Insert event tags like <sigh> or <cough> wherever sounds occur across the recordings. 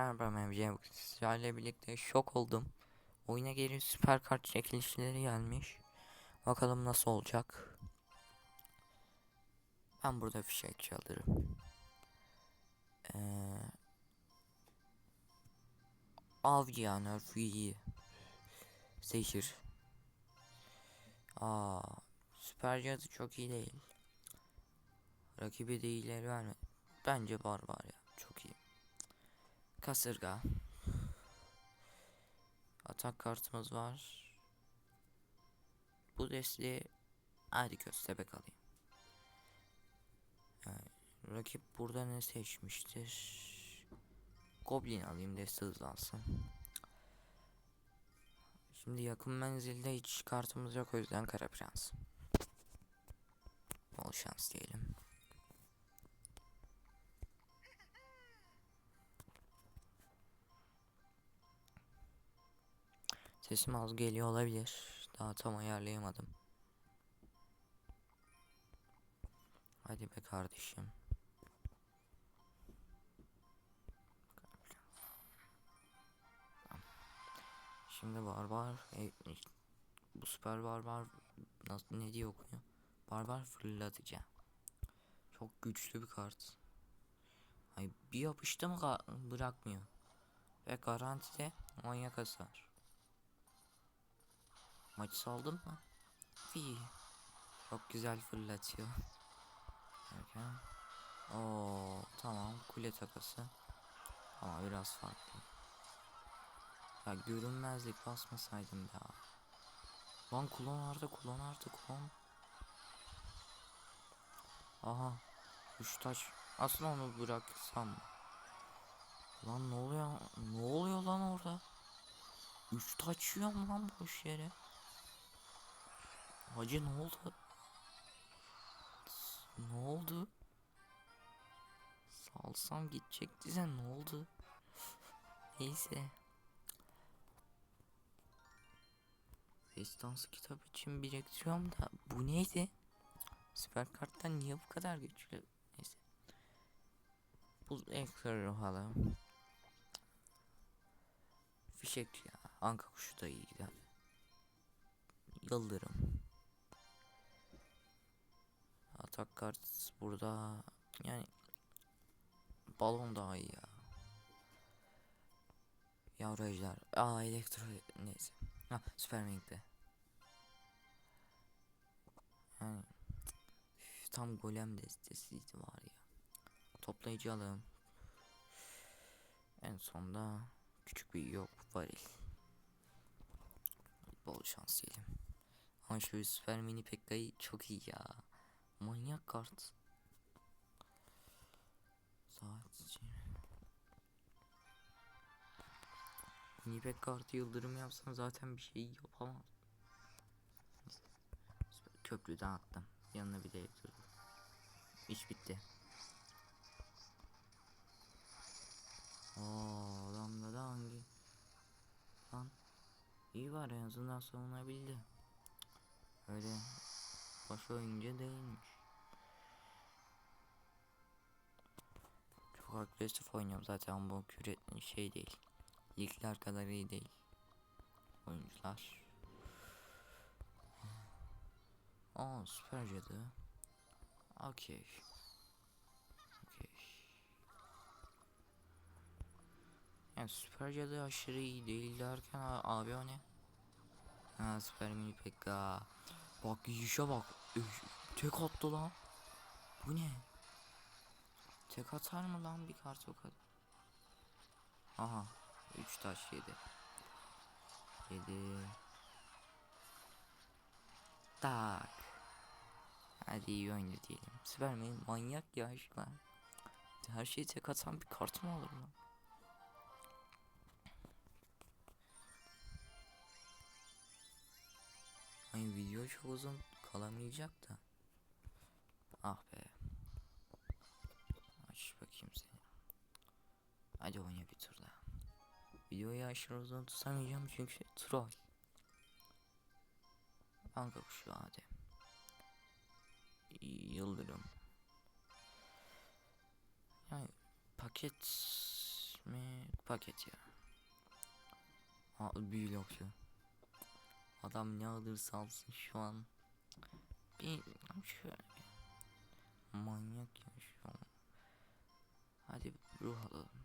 Merhaba Mevciye sizlerle birlikte şok oldum. Oyuna geri süper kart çekilişleri gelmiş. Bakalım nasıl olacak. Ben burada fişek alırım. Ee, avcı yani. Zehir. Aa, süper cadı çok iyi değil. Rakibi de iyileri vermedi. Bence var ya. Kasırga. Atak kartımız var. Bu desteği hadi köstebek alayım. Yani, rakip burada ne seçmiştir? Goblin alayım deste hızlansın. Şimdi yakın menzilde hiç kartımız yok o yüzden kara prens. Bol şans diyelim. Sesim az geliyor olabilir. Daha tam ayarlayamadım. Hadi be kardeşim. Şimdi barbar e, bu süper barbar nasıl ne diye okuyor? Barbar fırlatıcı. Çok güçlü bir kart. Ay bir yapıştı mı bırakmıyor. Ve garantide manyak hasar. Maçı saldın mı? İyi. Çok güzel fırlatıyor. Derken. Oo tamam kule takası. Ama biraz farklı. Ya görünmezlik basmasaydım ya. Lan kulon ardı kulon ardı kulon. Aha. Üç taş. Aslında onu bıraksam. Lan ne oluyor? Ne oluyor lan orada? Üç taş yiyor mu lan boş yere? Hacı ne oldu? Ne oldu? Salsam gidecekti sen ne oldu? Neyse. Destansı kitap için biriktiriyorum da bu neydi? Süper karttan niye bu kadar güçlü? Neyse. Buz ekranı alalım. Fişek ya. Anka kuşu da iyi gider. Yıldırım. Atak burada yani balon daha iyi ya. Yavru ejder. Aa elektro neyse. Ha süper Mink'te. Yani tam golem destesiydi var ya. Toplayıcı alalım. En sonda küçük bir yok varil. Bol şans diyelim. Ama şu süper mini pekkayı çok iyi ya. Manyak kart. Saatçi. Nipek kartı yıldırım yapsam zaten bir şey yapamam. Köprüden attım. Yanına bir de yatırdım. İş bitti. Oo, adamda da hangi? Lan iyi var en azından savunabildi. Öyle baş oyuncu değilmiş. Çok agresif oynuyorum zaten bu küre şey değil. Ligler kadar iyi değil. Oyuncular. Aa süper cadı. Okey. Okey. Yani süper cadı aşırı iyi değil derken abi o ne? Ha süper mini pekka. Bak yiyişe bak. Tek attı lan. Bu ne? Tek atar mı lan bir kart o kadar? Aha. Üç taş yedi. Yedi. Tak. Hadi iyi oyna diyelim. Süperman manyak ya şu. Her şeyi tek atan bir kart mı olur lan? Ay video çok uzun kalamayacak da. Ah be. Hadi oyna bir tur daha. Videoyu aşırı uzun tutamayacağım çünkü troll. Anka kuşu hadi. Yıldırım. Yani paket mi? Paket ya. Ha, büyülü okçu. Adam ne alırsa alsın şu an. Bir şöyle. Manyak ya şu an. Hadi ruh alalım.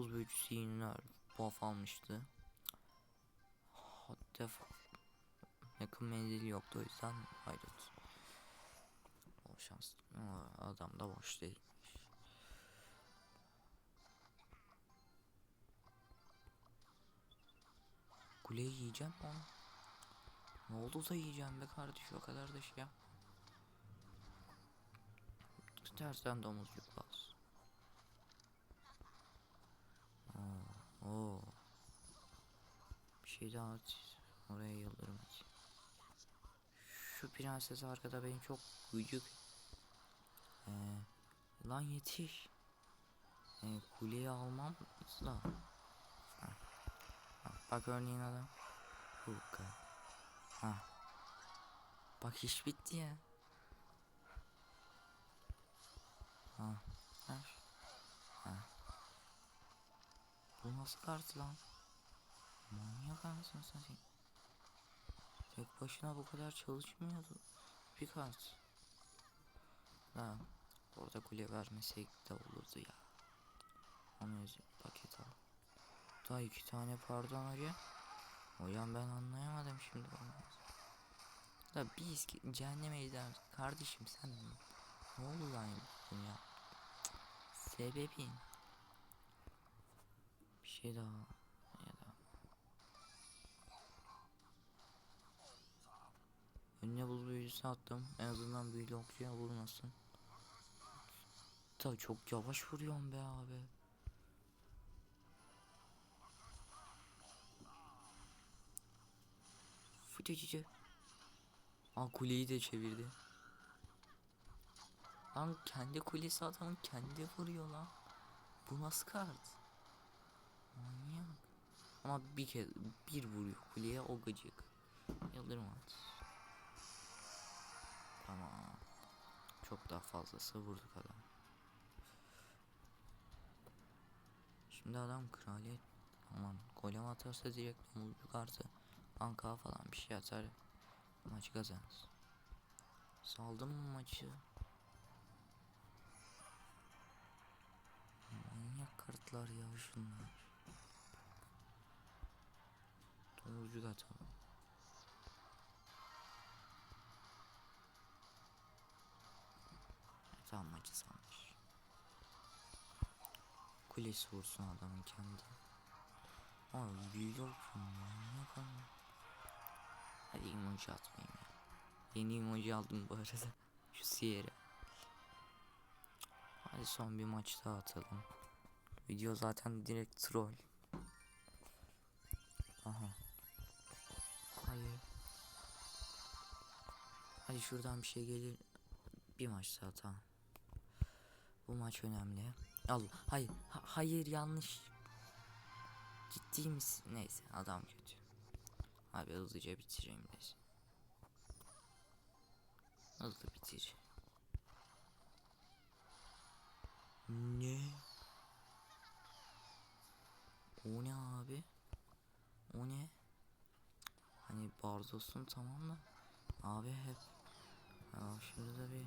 Buz büyücüsü yine buff almıştı. Def yakın menzili yoktu o yüzden hayret. O şans. Ama adam da boş değil. Kuleyi yiyeceğim onu? Ne oldu da yiyeceğim be kardeş o kadar da şey yap. Tersten domuzcuk bas. Oo. Bir şey daha at. Oraya yıldırım at. Şu prenses arkada beni çok gıcık. Ee, lan yetiş. Ee, kuleyi almam da. Bak örneğin adam. Hukka. Ha. Bak iş bitti ya. Ha. Bu nasıl kart lan? Manyak anasını satayım. Tek başına bu kadar çalışmıyordu. Bir kart. Ha. Orada kule vermesek de olurdu ya. Onu paket al. Daha iki tane pardon hocam. Hocam ben anlayamadım şimdi onu. Da biz cehenneme gider. Kardeşim sen ne oldu lan ya? Sebebin. Şey daha ya da Önüne buz büyücüsü attım. En azından büyülü okçuya vurmasın. Da çok yavaş vuruyorsun be abi. Fıtıcıcı. Aa kuleyi de çevirdi. Lan kendi kulesi adamın kendi vuruyor lan. Bu nasıl kart? Manyak. Ama bir kez bir vuruyor kuleye o gıcık. Yıldırım at. Tamam. Çok daha fazlası vurduk adam. Şimdi adam kraliyet aman golem atarsa direkt omuzluk artı anka falan bir şey atar maçı kazanırız. Saldım mı maçı? Manyak kartlar ya şunlar. Domuzcuk atalım. Tamam maçı sanmış. Kulesi vursun adamın kendi. Abi büyülü olsun manyak ama. Hadi emoji atmayayım ya. Yeni emoji aldım bu arada. <laughs> Şu Sierra. Hadi son bir maç daha atalım. Video zaten direkt troll. Aha. Hayır. Hadi şuradan bir şey gelir. Bir maç daha tamam. Bu maç önemli. Al. Hayır. ha- hayır yanlış. Ciddi misin? Neyse adam kötü. Abi hızlıca bitireyim biz. Hızlı bitir. Ne? O ne abi? O ne? Hani Bardos'un tamam da abi hep ya şurada bir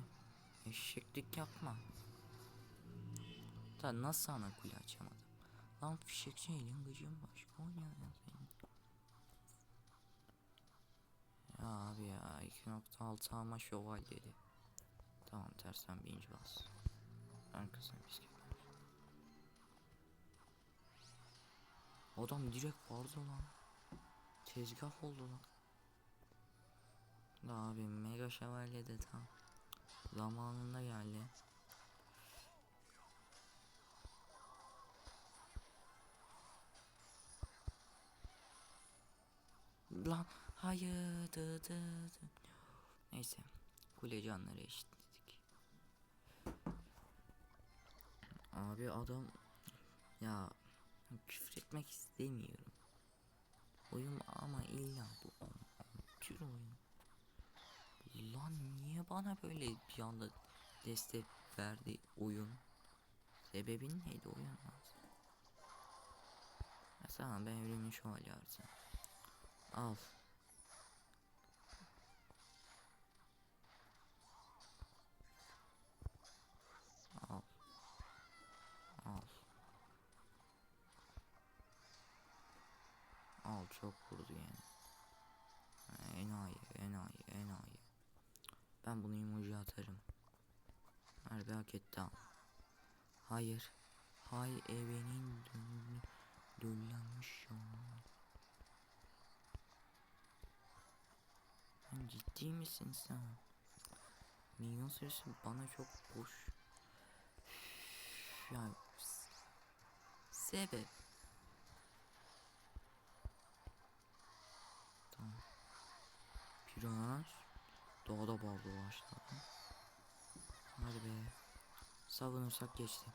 eşeklik yapma. Da nasıl sana kule açamadım? Lan fişekçi elin gıcığın başka oynuyor ya senin. Ya abi ya 2.6 ama şövalyeli. Tamam tersten birinci bas. Arkasına bisküvi. Adam direkt vardı lan. Tezgah oldu lan. Da abi mega şövalye de tam zamanında geldi. Lan hayır dı dı dı. Neyse kule canları eşitledik. Abi adam ya küfür etmek istemiyorum. Oyun ama illa bu am- tür oyun. Lan niye bana böyle bir anda destek verdi oyun? Sebebin neydi oyun lazım. Mesela ben evrimin şövalye artık. Al. Al. Al çok vurdu yani. Ha, Enayi, enayi, enayi. Ben bunu emoji atarım. Harbi hak etti ama. Hayır. Hay evenin dön döllenmiş. Sen ciddi misin sen? Minyon sürüsü bana çok boş. Ya sebep. Tamam. Piranha doğada bağlı başladı. Hadi be. Savunursak geçti.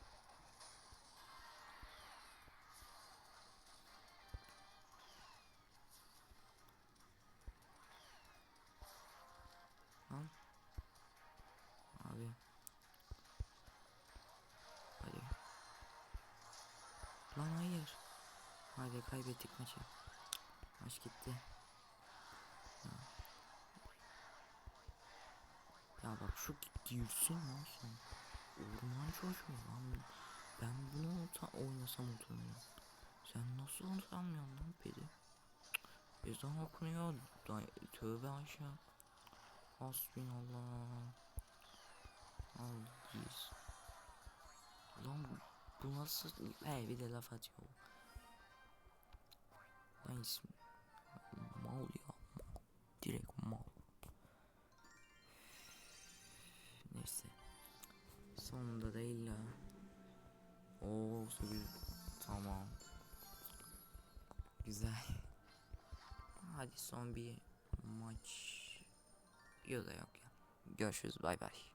Lan. Abi. Hadi. Lan hayır. Hadi kaybettik maçı. Maç gitti. Ya bak şu girsin lan sen. Orman çocuğu lan. Ben bunu oynasam utanıyorum. Sen nasıl utanmıyorsun lan beni? Ezan okunuyor. Tövbe aşağı. Hasbinallah. Al giz. Lan bu nasıl? He bir de laf atıyor. Lan ismi. Mal ya. Sonunda değil ya. Oo sürü. Tamam. Güzel. <laughs> Hadi son bir maç. Yok da yok ya. Görüşürüz bay bay.